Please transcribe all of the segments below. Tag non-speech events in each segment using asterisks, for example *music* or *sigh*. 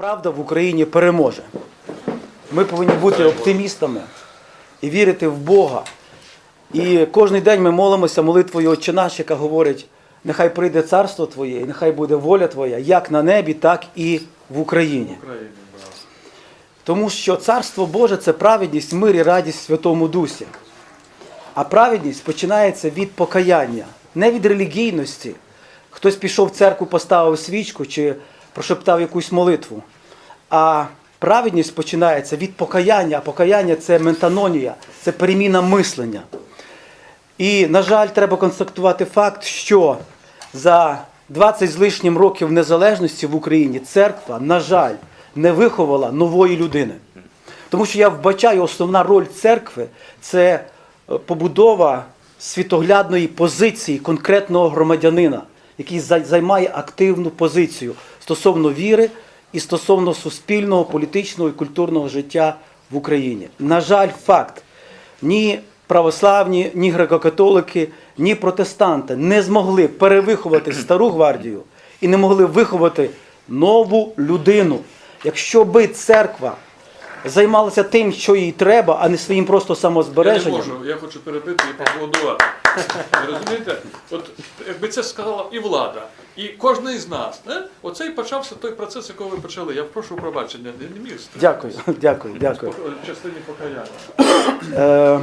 Правда в Україні переможе. Ми повинні бути оптимістами і вірити в Бога. І кожен день ми молимося молитвою Отче наш, яка говорить, нехай прийде царство Твоє, і нехай буде воля Твоя, як на небі, так і в Україні. Тому що Царство Боже це праведність, мир і радість в Святому Дусі. А праведність починається від покаяння, не від релігійності. Хтось пішов в церкву, поставив свічку чи прошептав якусь молитву. А праведність починається від покаяння, а покаяння це ментанонія, це переміна мислення. І, на жаль, треба констатувати факт, що за 20 з лишнім років незалежності в Україні церква, на жаль, не виховала нової людини. Тому що я вбачаю, основна роль церкви це е, побудова світоглядної позиції конкретного громадянина, який займає активну позицію стосовно віри і стосовно суспільного, політичного і культурного життя в Україні. На жаль, факт ні православні, ні греко-католики, ні протестанти не змогли перевиховати стару гвардію і не могли виховати нову людину. Якщо би церква займалася тим, що їй треба, а не своїм просто Я не самозбереженням. можу, я хочу перебити і поаплодувати. Ви розумієте? От якби це сказала і влада, і кожен із нас, не? оце і почався той процес, якого ви почали. Я прошу пробачення, я не міг Дякую, *laughs* дякую, дякую. в частині покаяння. Е,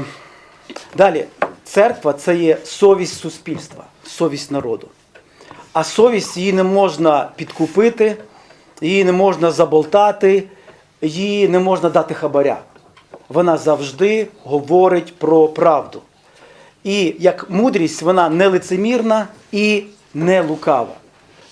далі, церква це є совість суспільства, совість народу. А совість її не можна підкупити, її не можна заболтати, її не можна дати хабаря. Вона завжди говорить про правду. І як мудрість, вона не лицемірна і не лукава.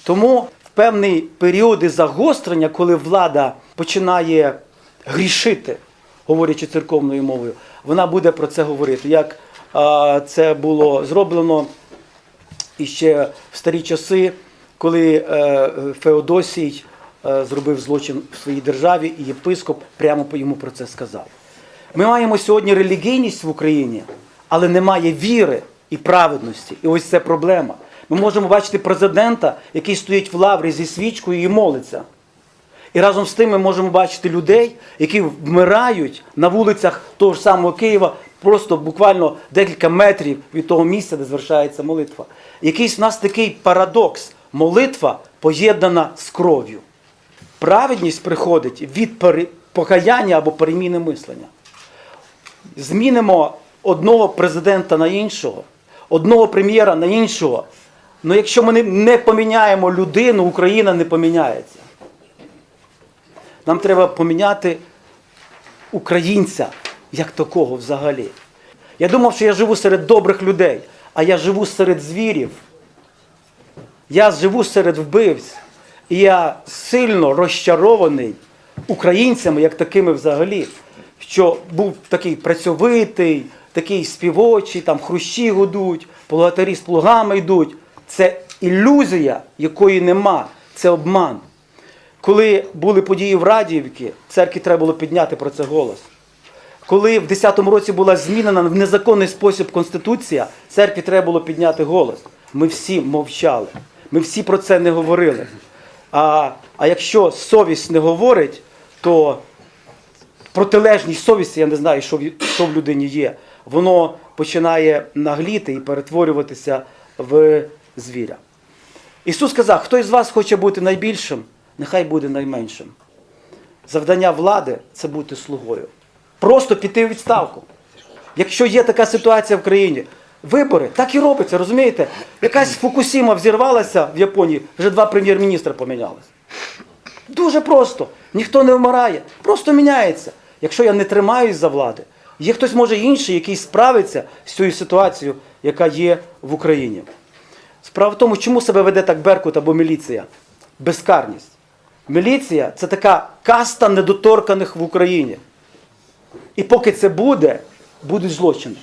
Тому в певні періоди загострення, коли влада починає грішити, говорячи церковною мовою, вона буде про це говорити. Як це було зроблено іще в старі часи, коли е, Феодосій е, зробив злочин в своїй державі, і єпископ прямо йому про це сказав. Ми маємо сьогодні релігійність в Україні, але немає віри і праведності. І ось це проблема. Ми можемо бачити президента, який стоїть в лаврі зі свічкою і молиться. І разом з тим ми можемо бачити людей, які вмирають на вулицях того ж самого Києва, просто буквально декілька метрів від того місця, де звершається молитва. Якийсь в нас такий парадокс. Молитва поєднана з кров'ю. Праведність приходить від покаяння або переміни мислення. Змінимо одного президента на іншого, одного прем'єра на іншого. Ну якщо ми не- поміняємо людину, Україна не поміняється. Нам треба поміняти українця як такого взагалі. Я думав, що я живу серед добрих людей, а я живу серед звірів. Я живу серед вбивць. І я сильно розчарований українцями, як такими взагалі, що був такий працьовитий, такий співочий, там хрущі гудуть, плугатарі з плугами йдуть. Це ілюзія, якої нема, це обман. Коли були події в Радіївці, церкві треба було підняти про це голос. Коли в 10-му році була змінена в незаконний спосіб Конституція, церкві треба було підняти голос. Ми всі мовчали. Ми всі про це не говорили. А, а якщо совість не говорить, то протилежність совісті, я не знаю, що в, що в людині є, воно починає нагліти і перетворюватися в звіря. Ісус сказав, хто із вас хоче бути найбільшим, нехай буде найменшим. Завдання влади це бути слугою. Просто піти у відставку. Якщо є така ситуація в країні, вибори, так і робиться, розумієте? Якась Фукусіма взірвалася в Японії, вже два прем'єр-міністра помінялися. Дуже просто. Ніхто не вмирає, просто міняється. Якщо я не тримаюсь за влади, є хтось може інший, який справиться з цією ситуацією, яка є в Україні. Справа в тому, чому себе веде так Беркут або міліція? Безкарність. Міліція це така каста недоторканих в Україні. І поки це буде, будуть злочини.